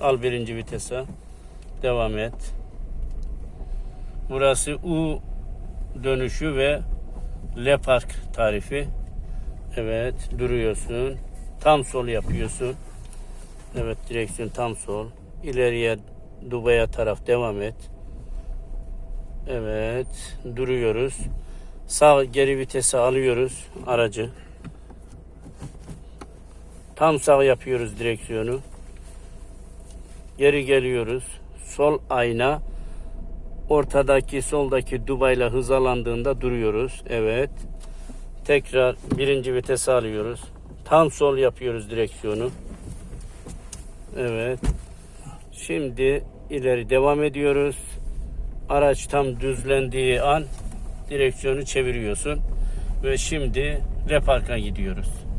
Al birinci vitese. Devam et. Burası U dönüşü ve L park tarifi. Evet duruyorsun. Tam sol yapıyorsun. Evet direksiyon tam sol. İleriye Dubai'ye taraf devam et. Evet duruyoruz. Sağ geri vitese alıyoruz aracı. Tam sağ yapıyoruz direksiyonu. Geri geliyoruz. Sol ayna ortadaki soldaki Dubai'yle hizalandığında duruyoruz. Evet. Tekrar birinci vitese alıyoruz. Tam sol yapıyoruz direksiyonu. Evet. Şimdi ileri devam ediyoruz. Araç tam düzlendiği an direksiyonu çeviriyorsun. Ve şimdi L Park'a gidiyoruz.